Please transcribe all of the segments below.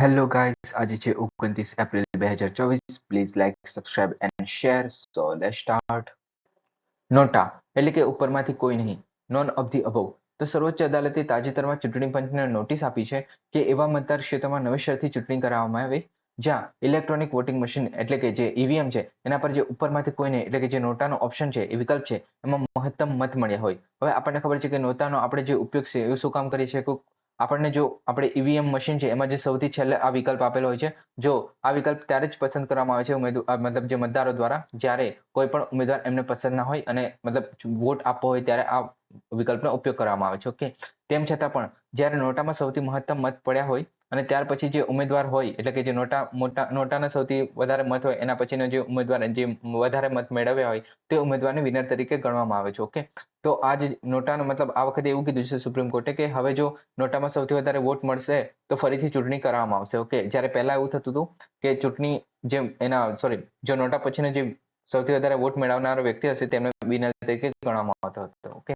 Hello guys આજે છે ઓગણત્રીસ એપ્રિલ બે હજાર ચોવીસ please like subscribe and share so let start NOTA એટલે કે ઉપરમાંથી કોઈ નહીં. નોન ઓફ ધી અબોવ તો સર્વોચ્ચ અદાલતે તાજેતરમાં ચૂંટણી પંચને નોટિસ આપી છે કે એવા મતદાર ક્ષેત્રમાં નવેસરથી ચૂંટણી કરાવવામાં આવે, જ્યાં ઇલેક્ટ્રોનિક વોટિંગ મશીન એટલે કે જે ઈવીએમ છે, એના પર જે ઉપરમાંથી કોઈ નહીં, એટલે કે જે નોટાનો ઓપ્શન છે, એ વિકલ્પ છે, એમાં મહત્તમ મત મળ્યા હોય. હવે આપણને ખબર છે કે નોટાનો આપણે જે ઉપયોગ છે એ શું કામ કરીએ છીએ? કે આપણને જો આપણે ઈવીએમ મશીન છે, એમાં જે સૌથી છેલ્લે આ વિકલ્પ આપેલો હોય છે, જો આ વિકલ્પ ત્યારે જ પસંદ કરવામાં આવે છે ઉમેદવાર મતલબ જે મતદારો દ્વારા, જ્યારે કોઈ પણ ઉમેદવાર એમને પસંદ ના હોય અને મતલબ વોટ આપવો હોય ત્યારે આ વિકલ્પનો ઉપયોગ કરવામાં આવે છે, ઓકે? તેમ છતાં પણ, જ્યારે નોટામાં સૌથી મહત્તમ મત પડ્યા હોય અને ત્યાર પછી જે ઉમેદવાર હોય, એટલે કે જે નોટા, મોટા, નોટાના સૌથી વધારે મત હોય, એના પછીનો જે ઉમેદવાર, જે વધારે મત મેળવ્યા હોય, તે ઉમેદવારને વિનર તરીકે ગણવામાં આવે છે ઓકે તો આ જે નોટાનો મતલબ આ વખતે એવું કીધું છે સુપ્રીમ કોર્ટે કે હવે જો નોટામાં સૌથી વધારે વોટ મળશે, તો ફરીથી ચૂંટણી કરવામાં આવશે ઓકે જ્યારે પહેલા એવું થતું હતું કે ચૂંટણી જે એના સોરી જો નોટા પછીનો જે સૌથી વધારે વોટ મેળવનારો વ્યક્તિ હશે, તેમને વિનર તરીકે ગણવામાં આવતો હતો ઓકે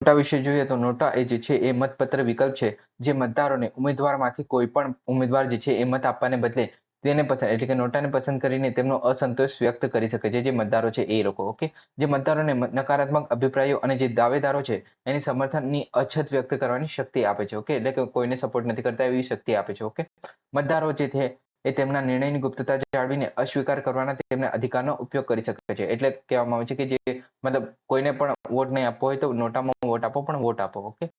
નોટા વિશે જોઈએ તો નોટા એ જે છે એ મતપત્ર વિકલ્પ છે, જે મતદારોને ઉમેદવારમાંથી કોઈ પણ ઉમેદવાર જે છે એ મત આપવાને બદલે તેને પસંદ, એટલે કે નોટાને પસંદ કરીને તેમનો અસંતોષ વ્યક્ત કરી શકે છે જે મતદારો છે એ લોકો, ઓકે? જે મતદારોને નકારાત્મક અભિપ્રાયો અને જે દાવેદારો છે એની સમર્થનની અછત વ્યક્ત કરવાની શક્તિ આપે છે, ઓકે? એટલે કે કોઈને સપોર્ટ નથી કરતા એવી શક્તિ આપે છે, ઓકે? મતદારો જે છે એ તેમના નિર્ણયની ગુપ્તતા જાળવીને અસ્વીકાર કરવાના તેમના અધિકારનો ઉપયોગ કરી શકે છે. એટલે કહેવામાં આવે છે કે જે મતલબ કોઈને પણ વોટ નહીં આપવો હોય તો નોટામાં વોટ આપો, પણ વોટ આપો, ઓકે?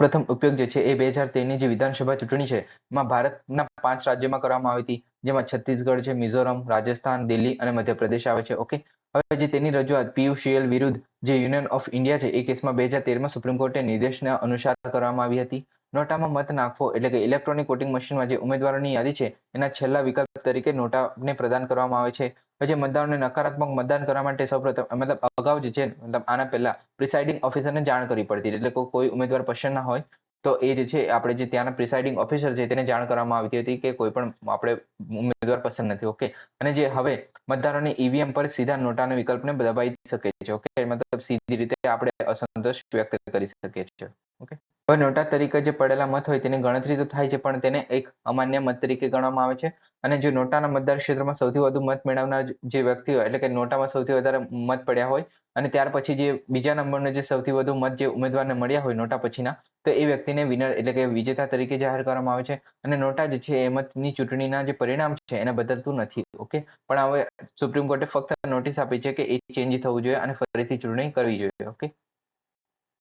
પ્રથમ ઉપયોગ જે છે એ બે હજાર તેરની જે વિધાનસભા ચૂંટણી છે, એમાં ભારતના પાંચ રાજ્યોમાં કરવામાં આવી હતી. જેમાં છત્તીસગઢ છે, મિઝોરમ, રાજસ્થાન, દિલ્હી અને મધ્યપ્રદેશ આવે છે, ઓકે? હવે જે તેની રજૂઆત પીયુસીએલ વિરુદ્ધ જે યુનિયન ઓફ ઇન્ડિયા છે, એ કેસમાં બે હજાર તેરમાં સુપ્રીમ કોર્ટે નિર્દેશના અનુસાર કરવામાં આવી હતી. નોટામાં મત નાખવો એટલે કે ઇલેક્ટ્રોનિક વોટિંગ મશીનમાં જે ઉમેદવારોની યાદી છે, એના છેલ્લા વિકલ્પ તરીકે નોટાને પ્રદાન કરવામાં આવે છે. જે મતદારોને નકારાત્મક મતદાન કરવા માટે સૌપ્રથમ મતલબ અગાઉ જે છે, મતલબ આના પહેલા પ્રિસાઇડિંગ ઓફિસરને જાણ કરવી પડતી એટલે કોઈ ઉમેદવાર પસંદ ના હોય, તો એ જે છે, આપણે જે ત્યાંના પ્રિસાઇડિંગ ઓફિસર છે, તેને જાણ કરવામાં આવતી હતી કે કોઈ પણ આપણે ઉમેદવાર પસંદ નથી, ઓકે? અને જે હવે મતદારોને ઈવીએમ પર સીધા નોટાના વિકલ્પને દબાઈ શકે છે, ઓકે? મતલબ સીધી રીતે આપણે અસંતોષ વ્યક્ત કરી શકીએ છીએ, ઓકે? હવે નોટા તરીકે જે પડેલા મત હોય તેની ગણતરી તો થાય છે, પણ તેને એક અમાન્ય મત તરીકે ગણવામાં આવે છે. અને જે નોટાના મતદાર ક્ષેત્રમાં સૌથી વધુ મત મેળવનાર જે વ્યક્તિ હોય, એટલે કે નોટામાં સૌથી વધારે મત પડ્યા હોય, અને ત્યાર પછી જે બીજા નંબરનો જે સૌથી વધુ મત જે ઉમેદવારને મળ્યા હોય નોટા પછીના, તો એ વ્યક્તિને વિનર એટલે કે વિજેતા તરીકે જાહેર કરવામાં આવે છે. અને નોટા જે છે એ મતની ચૂંટણીના જે પરિણામ છે એને બદલતું નથી, ઓકે? પણ હવે સુપ્રીમ કોર્ટે ફક્ત નોટિસ આપી છે કે એ ચેન્જ થવું જોઈએ અને ફરીથી ચૂંટણી કરવી જોઈએ, ઓકે?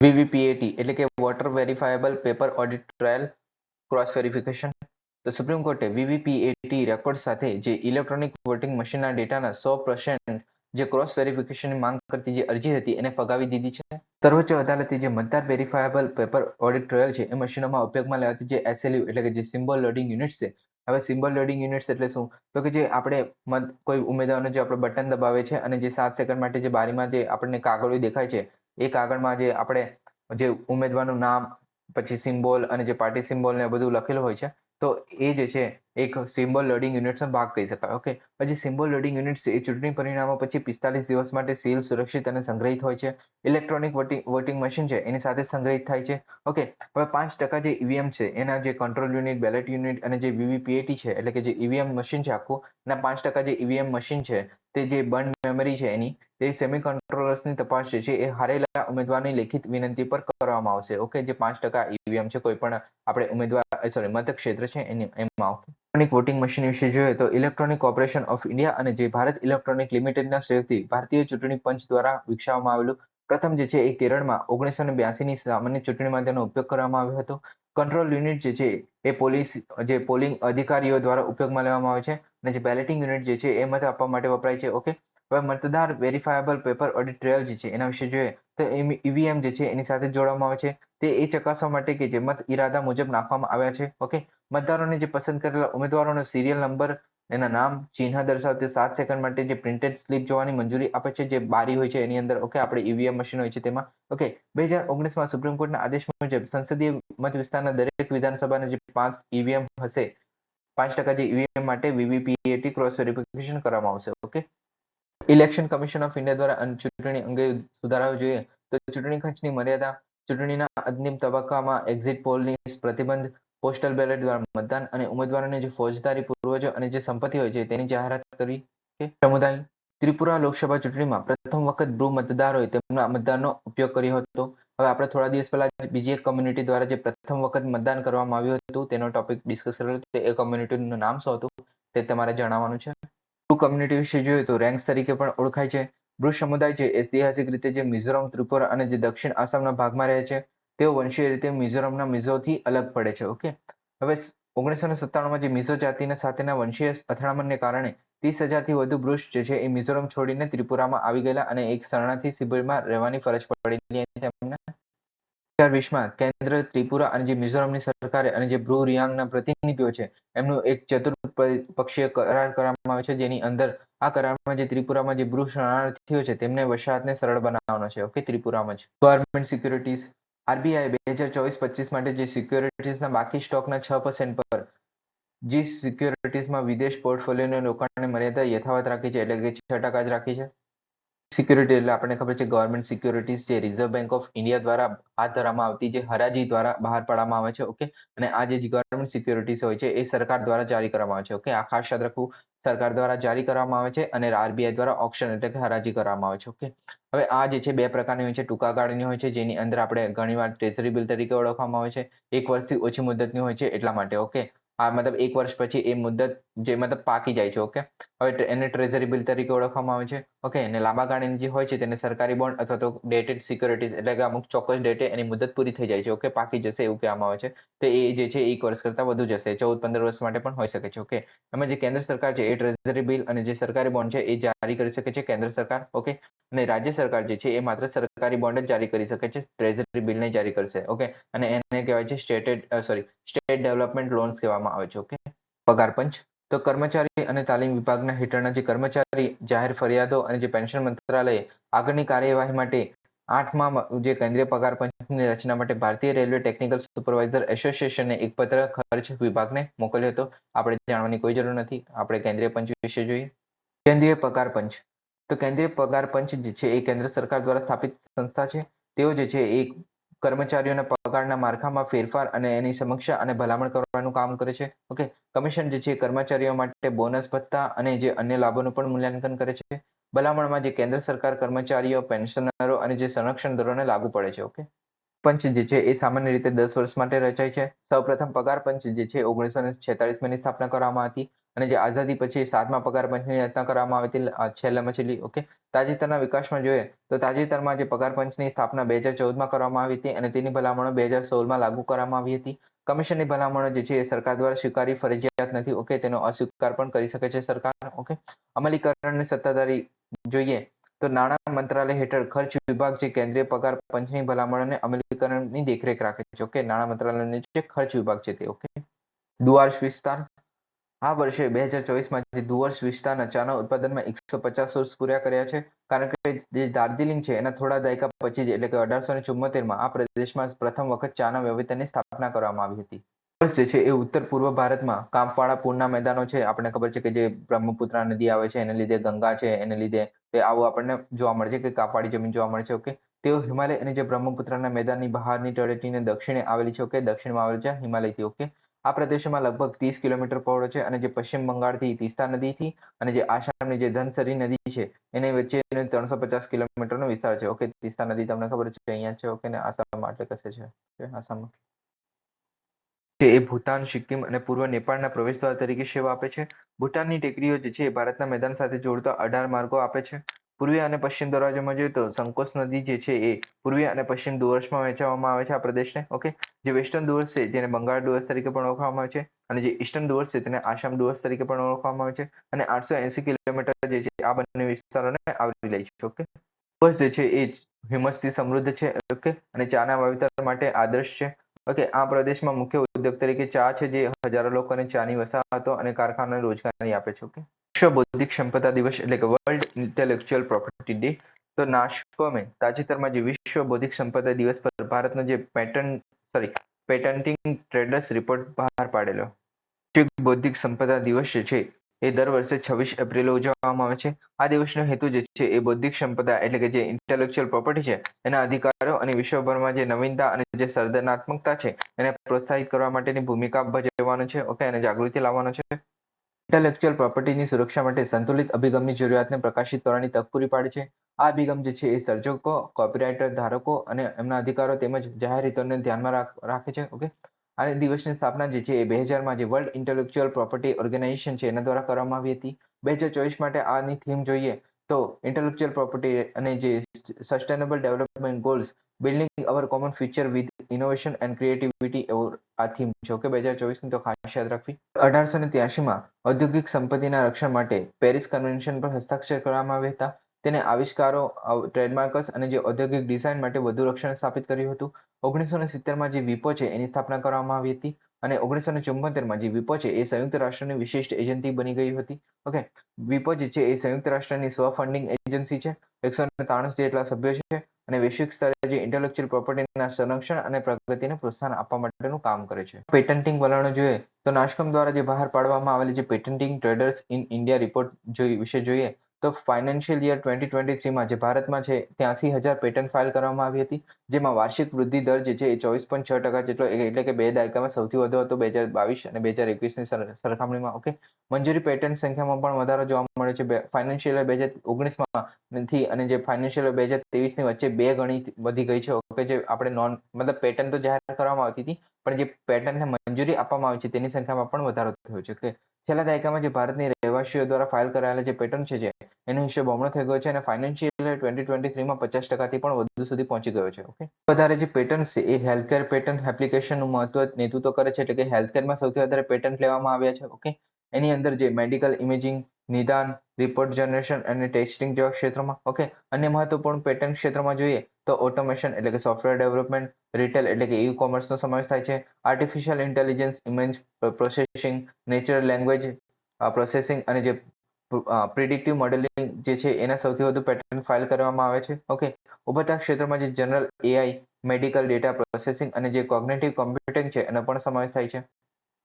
વીવીપીએટી એટલે કે voter verifiable paper audit trial cross verification તો સુપ્રીમ કોર્ટે વીવીપીએટી રેકોર્ડ સાથે જે ઇલેક્ટ્રોનિક વોટિંગ મશીનના ડેટાના સો પર્સન્ટ જે ક્રોસ વેરિફિકેશનની માંગ કરતી જે અરજી હતી એને ફગાવી દીધી છે. સર્વોચ્ચ અદાલતે જે મતદાર વેરીફાયેબલ પેપર ઓડિટ ટ્રાયલ છે એ મશીનોમાં ઉપયોગમાં લેવાતી જે એસએલયુ એટલે કે જે સિમ્બોલ લોડિંગ યુનિટ છે, હવે સિમ્બોલ લોડિંગ યુનિટ્સ એટલે શું? તો કે જે આપણે કોઈ ઉમેદવારનો જે આપણે બટન દબાવે છે અને જે સાત સેકન્ડ માટે જે બારીમાં જે આપણને કાગળો દેખાય છે એ કાગળમાં જે આપણે જે ઉમેદવારનું નામ, પછી સિમ્બોલ અને જે પાર્ટી સિમ્બોલ ને બધું લખેલું હોય છે, તો એ જે છે, એક સિમ્બોલ લોડિંગ યુનિટ્સનો ભાગ કહી શકાય. ઓકે પછી સિમ્બોલ લોડિંગ યુનિટ્સ એ ચૂંટણી પરિણામો પછી પિસ્તાલીસ દિવસ માટે સીલ સુરક્ષિત અને સંગ્રહિત હોય છે. ઇલેક્ટ્રોનિક વોટિંગ મશીન છે, એની સાથે સંગ્રહિત થાય છે. ઓકે હવે પાંચ ટકા જે ઈવીએમ છે, એના જે કંટ્રોલ યુનિટ બેલેટ યુનિટ અને જે વીવીપીએટી છે, એટલે કે જે ઈવીએમ મશીન છે આખું, એના પાંચ ટકા જે ઈવીએમ મશીન છે, તે જે બંધ મેમરી છે એની તે સેમી કંટ્રોલર્સની તપાસ જે છે એ હારેલા ઉમેદવારની લેખિત વિનંતી પર કરવામાં આવશે. ઓકે જે પાંચ ટકા ઈવીએમ છે, કોઈ પણ આપણે ઉમેદવાર સોરી મતક્ષેત્ર છે, એની, એમાં ઇલેક્ટ્રોનિક વોટિંગ મશીન વિશે જોઈએ તો ઇલેક્ટ્રોનિક કોર્પોરેશન ઓફ ઇન્ડિયા અને જે ભારત ઇલેક્ટ્રોનિક લિમિટેડના સહયોગથી ભારતીય ચૂંટણી પંચ દ્વારા વિકસાવવામાં આવેલું પ્રથમ જે છે એ કેરળમાં ઓગણીસો ને બ્યાસીની સામાન્ય ચૂંટણીમાં તેનો ઉપયોગ કરવામાં આવ્યો હતો. કંટ્રોલ યુનિટ જે છે એ પોલીસ, જે પોલિંગ અધિકારીઓ દ્વારા ઉપયોગમાં લેવામાં આવે છે અને જે બેલેટિંગ યુનિટ જે છે એ મત આપવા માટે વપરાય છે. ઓકે હવે મતદાર વેરીફાયેબલ પેપર ઓડિટ ટ્રેલ જે છે, એના વિશે જોઈએ તો ઈવીએમ જે છે, એની સાથે જોડવામાં આવે છે. તે એ ચકાસવા માટે કે જે મત ઈરાદા મુજબ નાખવામાં આવ્યા છે. ઓકે? મતદારોને જે પસંદ કરેલા ઉમેદવારોનો સિરિયલ નંબર એના નામ, ચિહ્ન દર્શાવતી સાત સેકન્ડ માટે જે પ્રિન્ટેડ સ્લીપ જોવાની મંજૂરી આપે છે, જે બારી હોય છે એની અંદર. ઓકે? આપણે ઈવીએમ મશીન હોય છે તેમાં. ઓકે? બે હજાર ઓગણીસમાં સુપ્રીમ કોર્ટના આદેશ મુજબ સંસદીય મત વિસ્તારના દરેક વિધાનસભાના જે પાંચ ઈવીએમ હશે, પાંચ ટકા જે ઈવીએમ માટે વીવીપીએટી ક્રોસ વેરિફિકેશન કરવામાં આવશે. Okay? Election commission of India દ્વારા ચૂંટણી અંગે સુધારાઓ જોઈએ તો ચૂંટણી ખર્ચની મર્યાદા ચૂંટણીના અંતિમ તબક્કામાં એક્ઝિટ પોલની પ્રતિબંધ પોસ્ટલ બેલેટ દ્વારા મતદાન અને ઉમેદવારોને જે ફોજદારી પૂર્વજો અને જે સંપત્તિ હોય છે તેની જાહેરાત કરવી કે સમુદાય ત્રિપુરા લોકસભા ચૂંટણીમાં પ્રથમ વખત બ્રુ મતદારોએ તેમના મતદાનનો ઉપયોગ કર્યો હતો. હવે આપણે થોડા દિવસ પહેલા બીજી એક કમ્યુનિટી દ્વારા જે પ્રથમ વખત મતદાન કરવામાં આવ્યું હતું તેનો ટોપિક ડિસ્કસ કરેલો એ કમ્યુનિટીનું નામ શું હતું તે તમારે જણાવવાનું છે. કમ્યુનિટી વિશે જોઈએ તો રેન્ક્સ તરીકે પણ ઓળખાય છે. બ્રુ સમુદાય જે ઐતિહાસિક રીતે જે મિઝોરમ, ત્રિપુરા અને જે દક્ષિણ આસામના ભાગમાં રહે છે, તેઓ વંશીય રીતે મિઝોરમના મિઝોથી અલગ પડે છે ઓકે હવે ઓગણીસો ને સત્તાણુંમાં જે મિઝો જાતિના સાથેના વંશીય અથડામણને કારણે ત્રીસ હજારથી વધુ બ્રુશ જે છે એ મિઝોરમ છોડીને ત્રિપુરામાં આવી ગયેલા અને એક શરણાર્થી શિબિરમાં રહેવાની ફરજ પડેલી તેમને વીસમાં કેન્દ્ર ત્રિપુરા અને જે મિઝોરમની સરકારે અને જે બ્રુ રિયાંગના પ્રતિનિધિઓ છે, એમનું એક ચતુર્પક્ષીય કરાર કરવામાં આવે છે, જેની અંદર આ કરારમાં જે ત્રિપુરામાં જે બ્રુ શરણાર્થીઓ છે, તેમને વસાહતને સરળ બનાવવાનો છે. ઓકે, ત્રિપુરામાં જ. ગવર્મેન્ટ સિક્યુરિટીઝ આરબીઆઈ બે હજાર ચોવીસ પચીસ માટે જે સિક્યોરિટીઝના બાકી સ્ટોકના છ પર્સન્ટ પર, જે સિક્યોરિટીઝમાં વિદેશ પોર્ટફોલિયોને રોકાણની મર્યાદા યથાવત રાખી છે, એટલે કે છ ટકા જ રાખી છે. સિક્યુરિટી એટલે આપણને ખબર છે ગવર્મેન્ટ સિક્યુરિટીઝ જે રિઝર્વ બેંક ઓફ ઇન્ડિયા દ્વારા હાથ ધરવામાં આવતી, જે હરાજી દ્વારા બહાર પાડવામાં આવે છે ઓકે અને આ જે ગવર્મેન્ટ સિક્યુરિટીઝ હોય છે, એ સરકાર દ્વારા જારી કરવામાં આવે છે ઓકે આ ખાસ યાદ રાખવું, સરકાર દ્વારા જારી કરવામાં આવે છે અને આરબીઆઈ દ્વારા ઓપ્શન એટલે કે હરાજી કરવામાં આવે છે ઓકે હવે આ જે છે, બે પ્રકારની હોય છે. ટૂંકા ગાળાની હોય છે, જેની અંદર આપણે ઘણીવાર ટ્રેઝરી બિલ તરીકે ઓળખવામાં આવે છે. એક વર્ષથી ઓછી મુદતની હોય છે, એટલા માટે ઓકે આ મતલબ એક વર્ષ પછી એ મુદત જે મતલબ પાકી જાય છે ઓકે હવે એને ટ્રેઝરી બિલ તરીકે ઓળખવામાં આવે છે ઓકે અને લાંબા ગાળાની જે હોય છે તેને સરકારી બોન્ડ અથવા તો ડેટેડ સિક્યોરિટીઝ એટલે કે અમુક ચોક્કસ ડેટે એની મુદત પૂરી થઈ જાય છે ઓકે પાકી જશે એવું કહેવામાં આવે છે. તો એ જે છે એક વર્ષ કરતાં વધુ જશે, ચૌદ, પંદર વર્ષ માટે પણ હોઈ શકે છે ઓકે એમાં જે કેન્દ્ર સરકાર છે એ ટ્રેઝરી બિલ અને જે સરકારી બોન્ડ છે એ જારી કરી શકે છે કેન્દ્ર સરકાર ઓકે અને રાજ્ય સરકાર જે છે એ માત્ર સરકારી બોન્ડ જ જારી કરી શકે છે ટ્રેઝરી બિલ જારી કરશે ઓકે અને એને કહેવાય છે stated sorry state development loans કહેવામાં આવે છે ઓકે પગાર પંચ. તો કર્મચારી અને તાલીમ વિભાગના હેઠળના જે કર્મચારી, જાહેર ફરિયાદો અને જે પેન્શન મંત્રાલયે આગળની કાર્યવાહી માટે આઠમા જે કેન્દ્રીય પગાર પંચની રચના માટે ભારતીય રેલવે ટેકનિકલ સુપરવાઇઝર એસોસિએશને એક પત્ર ખર્ચ વિભાગને મોકલ્યો હતો. આપણે જાણવાની કોઈ જરૂર નથી. આપણે કેન્દ્રીય પંચ વિશે જોઈએ. કેન્દ્રીય પગાર પંચ. તો કેન્દ્રીય પગાર પંચ જે છે એ કેન્દ્ર સરકાર દ્વારા સ્થાપિત સંસ્થા છે. તેઓ જે છે એ કર્મચારીઓના પગારના માળખામાં ફેરફાર અને એની સમીક્ષા અને ભલામણ કરવાનું કામ કરે છે. ઓકે, કમિશન જે છે કર્મચારીઓ માટે બોનસ ભથ્થા અને જે અન્ય લાભોનું પણ મૂલ્યાંકન કરે છે. ભલામણમાં જે કેન્દ્ર સરકાર કર્મચારીઓ, પેન્શનરો અને જે સંરક્ષણ દરોને લાગુ પડે છે. ઓકે, પંચ જે છે એ સામાન્ય રીતે દસ વર્ષ માટે રચાય છે. સૌપ્રથમ પગાર પંચ જે છે ઓગણીસો ને છેતાલીસમાં સ્થાપના કરવામાં હતી. અને જે આઝાદી પછી સાતમા પગાર પંચની રચના કરવામાં આવી હતી છેલ્લી ઓકે? તાજેતરના વિકાસમાં જોઈએ, તો તાજેતરમાં જે પગાર પંચની સ્થાપના બે હજાર ચૌદમાં કરવામાં આવી હતી અને તેની ભલામણો બે હજાર સોળમાં લાગુ કરવામાં આવી હતી. કમિશનની ભલામણો જે છે સરકાર દ્વારા સ્વીકારી ફરજિયાત નથી, ઓકે? તેનો અસ્વીકાર પણ કરી શકે છે સરકાર, ઓકે? અમલીકરણની સત્તાધારી જોઈએ, તો નાણાં મંત્રાલય હેઠળ ખર્ચ વિભાગ જે કેન્દ્રીય પગાર પંચની ભલામણોને અમલીકરણની દેખરેખ રાખે છે, ઓકે? નાણાં મંત્રાલયનો જે ખર્ચ વિભાગ છે તે, ઓકે? દુઆર્શ વિસ્તાર આ વર્ષે બે હજાર ચોવીસમાં જે ડુઅર્સ વિસ્તારના ચાના ઉત્પાદનમાં એકસો પચાસ વર્ષ પૂરા કર્યા છે, કારણ કે જે દાર્જિલિંગ છે એના થોડા દાયકા પછી જ એટલે કે અઢારસો ને ચુમ્મોતેરમાં આ પ્રદેશમાં પ્રથમ વખત ચાના વાવેતરની સ્થાપના કરવામાં આવી હતી. વર્ષ જે છે એ ઉત્તર પૂર્વ ભારતમાં કાંપવાળા પૂરના મેદાનો છે. આપણને ખબર છે કે જે બ્રહ્મપુત્રા નદી આવે છે, એને લીધે ગંગા છે, એને લીધે તે આવું આપણને જોવા મળે છે કે કાપાડી જમીન જોવા મળે છે, ઓકે? તેઓ હિમાલય અને જે બ્રહ્મપુત્રના મેદાનની બહારની તળેટીને દક્ષિણે આવેલી છે, ઓકે? દક્ષિણમાં આવેલી છે, હિમાલયથી, ઓકે? આ પ્રદેશમાં લગભગ ત્રીસ કિલોમીટર પહોળો છે અને જે પશ્ચિમ બંગાળથી તીસ્તા નદીથી અને જે આસામની જે ધનસરી નદી છે, એની વચ્ચે ત્રણસો પચાસ કિલોમીટરનો વિસ્તાર છે. ઓકે, તીસ્તા નદી તમને ખબર છે અહીંયા છે, ઓકે, ને આસામમાં એટલે કશે છે? આસામમાં. એ ભૂતાન, સિક્કિમ અને પૂર્વ નેપાળના પ્રવેશદ્વાર તરીકે સેવા આપે છે. ભૂટાનની ટેકરીઓ જે છે ભારતના મેદાન સાથે જોડતા અઢાર માર્ગો આપે છે. પૂર્વીય અને પશ્ચિમ દરવાજામાં જોઈએ તો સંકોચ નદી જે છે એ પૂર્વીય અને પશ્ચિમ ડુઅર્સમાં વહેંચવામાં આવે છે આ પ્રદેશને, ઓકે? જે વેસ્ટર્ન ડુઅર્સ છે જેને બંગાળ ડુઅર્સ તરીકે પણ ઓળખવામાં આવે છે અને જે ઈસ્ટર્ન ડુઅર્સ છે તેને આસામ ડુઅર્સ તરીકે પણ ઓળખવામાં આવે છે અને આઠસો એસી કિલોમીટર જે છે આ બંને વિસ્તારોને આવરી લે છે, ઓકે? ડુઅર્સ જે છે એ હિમસથી સમૃદ્ધ છે, ઓકે? અને ચાના વાવેતર માટે આદર્શ છે, ઓકે? આ પ્રદેશમાં મુખ્ય ઉદ્યોગ તરીકે ચા છે જે હજારો લોકોને ચાની વસાહતો અને કારખાનાને રોજગારી આપે છે, ઓકે? વિશ્વ બૌદ્ધિક સંપદા દિવસ એટલે કે વર્લ્ડ ઇન્ટેલેક્ચ્યુઅલ પ્રોપર્ટી ડે તો નાસ્કોમે તાજેતરમાં જે વિશ્વ બૌદ્ધિક સંપદા દિવસ પર ભારતનો જે pattern sorry patenting traders report બહાર પાડેલો. વિશ્વ બૌદ્ધિક સંપદા દિવસ જે છે, એ દર વર્ષે છવ્વીસ એપ્રિલે ઉજવવામાં આવે છે. આ દિવસનો હેતુ જે છે, એ બૌદ્ધિક સંપદા એટલે કે જે ઇન્ટેલેક્ચુઅલ પ્રોપર્ટી છે, એના અધિકારો અને વિશ્વભરમાં જે નવીનતા અને જે સર્જનાત્મકતા છે, એને પ્રોત્સાહિત કરવા માટેની ભૂમિકા ભજવવાનો છે. ઓકે અને જાગૃતિ લાવવાનો છે. ઇન્ટેલેક્ચુઅલ પ્રોપર્ટીની સુરક્ષા માટે સંતુલિત અભિગમની જરૂરિયાતને પ્રકાશિત કરવાની તક પૂરી પાડે છે. આ અભિગમ જે છે એ સર્જકો કોપીરાઇટર ધારકો અને એમના અધિકારો તેમજ જાહેર હિતોને ધ્યાનમાં રાખે છે ઓકે આ દિવસની સ્થાપના જે છે એ બે હજારમાં જે વર્લ્ડ ઇન્ટેલેક્ચુઅલ પ્રોપર્ટી ઓર્ગેનાઇઝેશન છે એના દ્વારા કરવામાં આવી હતી. બે હજાર ચોવીસ માટે આની થીમ જોઈએ તો ઇન્ટેલેક્ચુઅલ પ્રોપર્ટી અને જે sustainable development goals building our common future with innovation and creativity એવો આ થીમ છે. ઓકે બે હજાર ચોવીસની તો ખાસ યાદ રાખવી. અઢારસો ને ત્યાસીમાં ઔદ્યોગિક સંપત્તિના રક્ષણ માટે પેરિસ કન્વેન્શન પર હસ્તાક્ષર કરવામાં આવ્યા હતા. તેને આવિષ્કારો ટ્રેડમાર્કસ અને જે ઔદ્યોગિક ડિઝાઇન માટે વધુ રક્ષણ સ્થાપિત કર્યું હતું. ઓગણીસો ને સિત્તેરમાં જે વિપો છે એની સ્થાપના કરવામાં આવી હતી અને ઓગણીસો ને ચુમ્મોતેરમાં જે વિપો છે એ સંયુક્ત રાષ્ટ્રની વિશિષ્ટ એજન્સી બની ગઈ હતી. ઓકે વિપો જે છે એ સંયુક્ત રાષ્ટ્રની સ્વ ફંડિંગ એજન્સી છે. એકસો ને ત્રાણું જેટલા સભ્યો છે. અને વૈશ્વિક સ્તરે જે ઇન્ટેલેક્ચુઅલ પ્રોપર્ટીના સંરક્ષણ અને પ્રગતિને પ્રોત્સાહન આપવા માટેનું કામ કરે છે. પેટન્ટિંગ વલણો જોઈએ તો નાશકમ દ્વારા જે બહાર પાડવામાં આવેલી જે patenting traders in India report જોઈ વિશે જોઈએ તો ફાઇનાન્શિયલ યર ટ્વેન્ટી ટ્વેન્ટી થ્રીમાં જે ભારતમાં છે, ત્યાંસી હજાર પેટન્ટ ફાઇલ કરવામાં આવી હતી, જેમાં વાર્ષિક વૃદ્ધિ દર જે છે એ ચોવીસ પોઈન્ટ છ ટકા જેટલો એટલે કે બે દાયકામાં સૌથી વધુ હતો બે હજાર બાવીસ અને બે હજાર એકવીસની સરખામણીમાં ઓકે મંજૂરી પેટન્ટ સંખ્યામાં પણ વધારો જોવા મળે છે. ફાઇનાન્શિયલ બે હજાર ઓગણીસમાં થી અને જે ફાઇનાન્શિયલ બે હજાર ત્રેવીસની વચ્ચે બે ગણી વધી ગઈ છે ઓકે જે આપણે નોન મતલબ પેટન્ટ તો જાહેર કરવામાં આવતી હતી, પણ જે પેટન્ટને મંજૂરી આપવામાં આવી છે તેની સંખ્યામાં પણ વધારો થયો છે કે છેલ્લા દાયકામાં જે ભારતની રહેવાસીઓ દ્વારા ફાઇલ કરાયેલા જે પેટર્ન છે જે, એનો હિસ્સો બમણો થઈ ગયો છે અને ફાઇનાન્શિયલ ટ્વેન્ટી ટ્વેન્ટી થ્રીમાં પચાસ ટકાથી પણ વધુ સુધી પહોંચી ગયો છે ઓકે વધારે જે પેટર્ન છે, એ હેલ્થકેર પેટર્ન એપ્લિકેશનનું મહત્વ નેતૃત્વ કરે છે એટલે કે હેલ્થકેરમાં સૌથી વધારે પેટન્ટ લેવામાં આવ્યા છે ઓકે એની અંદર જે મેડિકલ ઇમેજિંગ નિદાન રિપોર્ટ જનરેશન અને ટેસ્ટિંગ જેવા ક્ષેત્રોમાં ઓકે અન્ય મહત્વપૂર્ણ પેટર્ન ક્ષેત્રમાં જોઈએ તો ઓટોમેશન એટલે કે સોફ્ટવેર ડેવલપમેન્ટ રિટેલ એટલે કે ઈ કોમર્સનો સમાવેશ થાય છે. Artificial intelligence image processing natural language processing અને જે પ્રિડિક્ટિવ મોડેલિંગ જે છે એના સૌથી વધુ પેટર્ન ફાઇલ કરવામાં આવે છે. ઓકે ઉભરતા ક્ષેત્રમાં જે general AI medical data processing અને જે કોગ્નેટિવ કોમ્પ્યુટિંગ છે એનો પણ સમાવેશ થાય છે.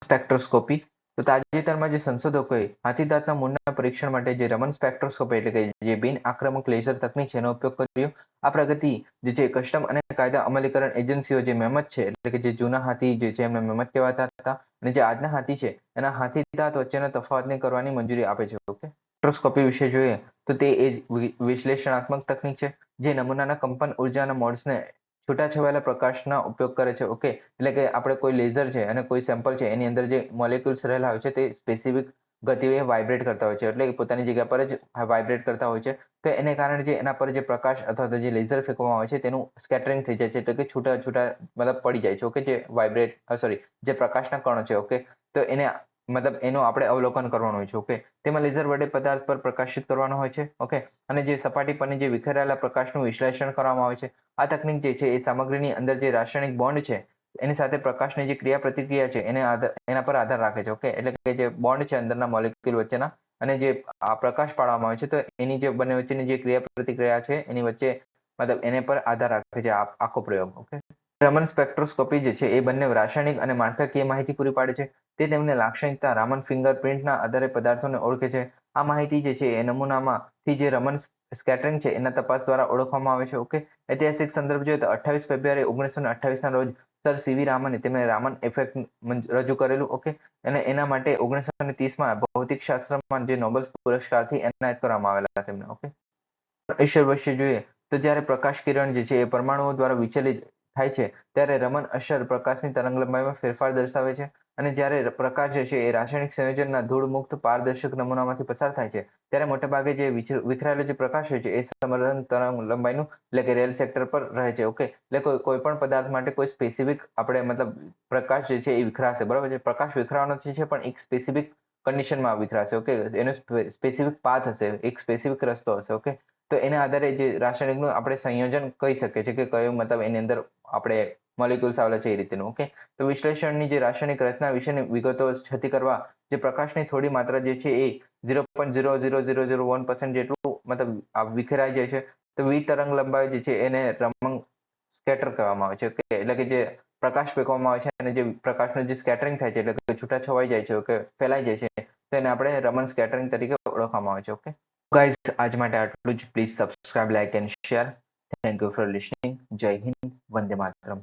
સ્પેક્ટ્રોસ્કોપી તો તાજેતરમાં જે સંશોધકોએ હાથીદાંતના મૂળના પરીક્ષણ માટે જે રમન સ્પેક્ટ્રોસ્કોપી એટલે કે જે બિન આક્રમક લેસર તકનીક છે એનો ઉપયોગ કર્યો. આ પ્રગતિ જે છે કસ્ટમ અને કાયદા અમલીકરણ એજન્સીઓ જે મહેમત છે, એટલે કે જે જૂના હાથી જે છે એમને મહેમત કહેવાતા હતા અને જે આજના હાથી છે, એના હાથી દાંત વચ્ચેનો તફાવતને કરવાની મંજૂરી આપે છે. ઓકે? સ્પેક્ટ્રોસ્કોપી વિશે જોઈએ તો તે એ વિશ્લેષણાત્મક તકનીક છે, જે નમૂનાના કંપન ઉર્જાના મોડ્સને છૂટાછવાયેલા પ્રકાશના ઉપયોગ કરે છે. ઓકે એટલે કે આપણે કોઈ લેઝર છે અને કોઈ સેમ્પલ છે, એની અંદર જે મોલેક્યુલ્સ રહેલા હોય છે, તે સ્પેસિફિક ગતિએ વાઇબ્રેટ કરતા હોય છે. એટલે પોતાની જગ્યા પર જ વાઇબ્રેટ કરતા હોય છે. તો એને કારણે જે એના પર જે પ્રકાશ અથવા તો જે લેઝર ફેંકવામાં આવે છે, તેનું સ્કેટરિંગ થઈ જાય છે. એટલે કે છૂટા છૂટા મતલબ પડી જાય છે. ઓકે જે વાઇબ્રેટ સોરી જે પ્રકાશના કણો છે. ઓકે તો એને મતલબ એનું આપણે અવલોકન કરવાનું હોય છે ઓકે તેમાં લેઝર વડે પદાર્થ પર પ્રકાશિત કરવાનો હોય છે ઓકે અને જે સપાટી પરની જે વિખેરાયેલા પ્રકાશનું વિશ્લેષણ કરવામાં આવે છે, આ તકનીક જે છે એ સામગ્રીની અંદર જે રાસાયણિક બોન્ડ છે, એની સાથે પ્રકાશની જે ક્રિયા પ્રતિક્રિયા છે, એને એના પર આધાર રાખે છે ઓકે એટલે કે જે બોન્ડ છે અંદરના મોલેક્યુલ વચ્ચેના, અને જે આ પ્રકાશ પાડવામાં આવે છે, તો એની જે બંને વચ્ચેની જે ક્રિયા પ્રતિક્રિયા છે, એની વચ્ચે મતલબ એને પર આધાર રાખે છે આખો પ્રયોગ ઓકે રામન સ્પેક્ટ્રોસ્કોપી જે છે એ બંને રાસાયણિક અને માળખાકીય માહિતી પૂરી પાડે છે. તે તેમને લાક્ષણિકતા રામન ફિંગરપ્રિન્ટના આધારે પદાર્થોને ઓળખે છે. આ માહિતી જે છે એ નમૂનામાંથી જે રમન સ્કેટરિંગ છે એના તપાસ દ્વારા ઓળખવામાં આવે છે. ઓકે? ઐતિહાસિક સંદર્ભ જોઈએ તો અઠ્ઠાવીસ ફેબ્રુઆરી ઓગણીસો ને અઠ્ઠાવીસના રોજ સર સીવી રામને તેમણે રામન ઇફેક્ટ રજૂ કરેલું. ઓકે? અને એના માટે ઓગણીસો ને ત્રીસમાં ભૌતિક શાસ્ત્રમાં જે નોબેલ પુરસ્કારથી એનાયત કરવામાં આવેલા તેમને. ઓકે? ઈશ્વર વશ્ય જોઈએ તો જ્યારે પ્રકાશ કિરણ જે છે એ પરમાણુઓ દ્વારા વિચલિત થાય છે, ત્યારે રમન અસર પ્રકાશની તરંગ લંબાઈમાં ફેરફાર દર્શાવે છે અને જ્યારે પ્રકાશ જે છે એ રાસાયણિક સંયોજનના ધૂળ મુક્ત પારદર્શક નમૂનામાંથી પસાર થાય છે, ત્યારે મોટાભાગે જે વિખરાયેલો જે પ્રકાશ હોય છે એ સમરણ તરંગ લંબાઈનું એટલે કે રેલ સેક્ટર પર રહે છે, ઓકે? એટલે કોઈ પણ પદાર્થ માટે કોઈ સ્પેસિફિક આપણે મતલબ પ્રકાશ જે છે એ વિખરાશે, બરાબર છે? પ્રકાશ વિખરાવાનો છે પણ એક સ્પેસિફિક કન્ડિશનમાં વિખરાશે, ઓકે? એનો સ્પેસિફિક પાથ હશે, એક સ્પેસિફિક રસ્તો હશે, ઓકે? તો એના આધારે જે રાસાયણિકનું આપણે સંયોજન કહી શકીએ છીએ કે કયું મતલબ એની અંદર આપણે મોલિક્યુલ્સ આવેલા છે એ રીતેનું ઓકે તો વિશ્લેષણની જે રાસાયણિક રચના વિશેની વિગતો છતી કરવા જે પ્રકાશની થોડી માત્રા જે છે એ zero point zero zero zero zero one percent જેટલું મતલબ વિખેરાઈ જાય છે. તો વી તરંગ લંબાઈ જે છે એને રમંગ સ્કેટર કહેવામાં આવે છે કે એટલે કે જે પ્રકાશ ફેંકવામાં આવે છે અને જે પ્રકાશનું જે સ્કેટરિંગ થાય છે એટલે કે છૂટા છવાઈ જાય છે કે ફેલાઈ જાય છે. તેને આપણે રમન સ્કેટરિંગ તરીકે ઓળખવામાં આવે છે ઓકે ગાઈઝ આજ માટે આટલું જ. Please subscribe like and share thank you for listening Jai Hind. Vande Mataram.